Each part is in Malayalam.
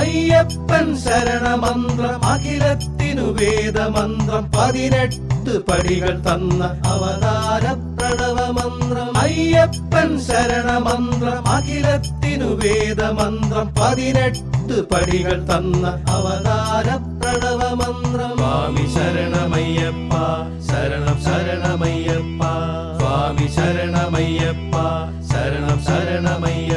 അയ്യപ്പൻ ശരണമന്ത്രം അഖിലത്തിനു വേദമന്ത്രം പതിനെട്ട് പടികൾ തന്ന അവതാര പ്രണവമന്ത്രം അയ്യപ്പൻ ശരണമന്ത്രം അഖിലത്തിനു വേദമന്ത്രം പതിനെട്ട് പടികൾ തന്ന അവതാര പ്രണവമന്ത്രം സ്വാമി ശരണമയ്യപ്പ ശരണം ശരണമയ്യപ്പ. സ്വാമി ശരണമയ്യപ്പ ശരണം ശരണമയ്യപ്പ.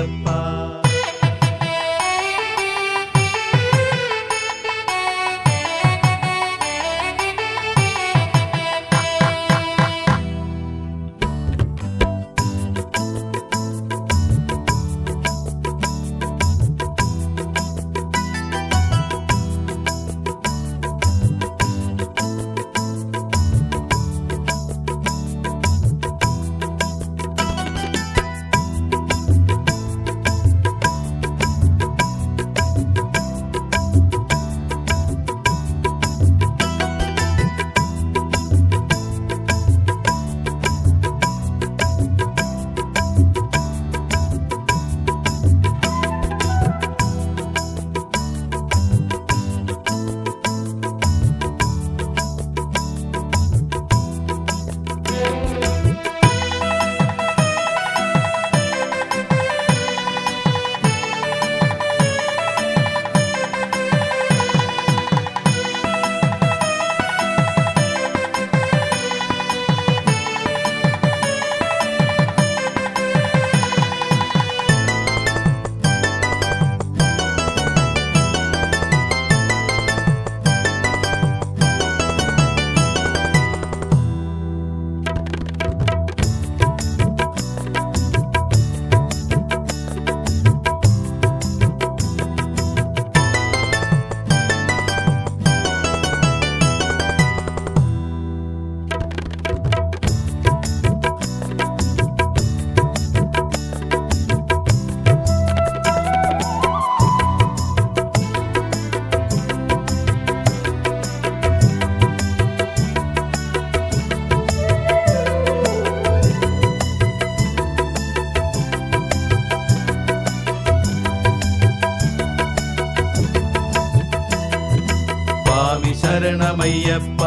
സ്വാമി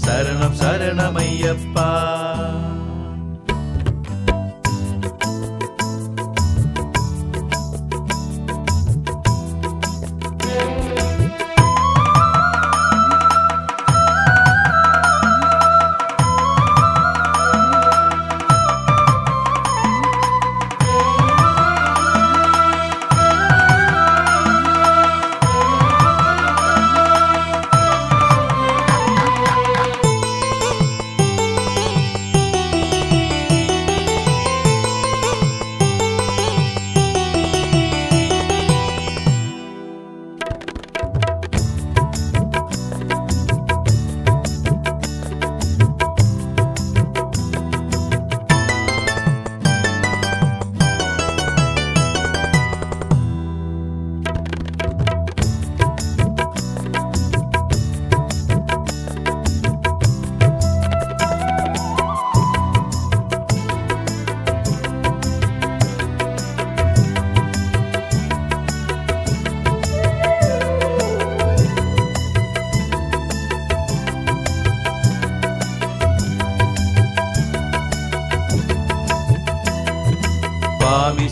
ശരണമയ്യപ്പ ശരണം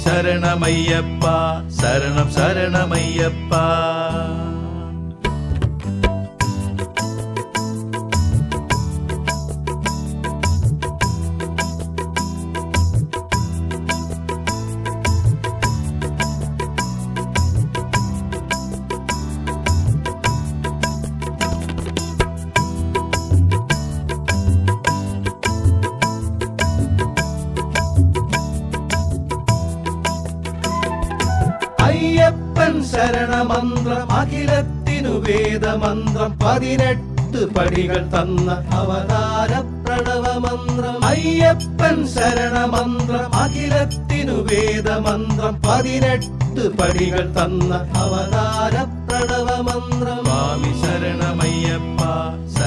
ശരണമയ്യപ്പ സ്വാമി ശരണമയ്യപ്പ ശരണമന്ത്രം അഖിലത്തിനു വേദമന്ത്രം പതിനെട്ട് പടികൾ തന്ന അവതാര പ്രണവമന്ത്രം അയ്യപ്പൻ ശരണമന്ത്രം അഖിലത്തിനു വേദമന്ത്രം പതിനെട്ട് പടികൾ തന്ന അവതാര പ്രണവമന്ത്രം സ്വാമി ശരണമയ്യപ്പ ശരണം ശരണ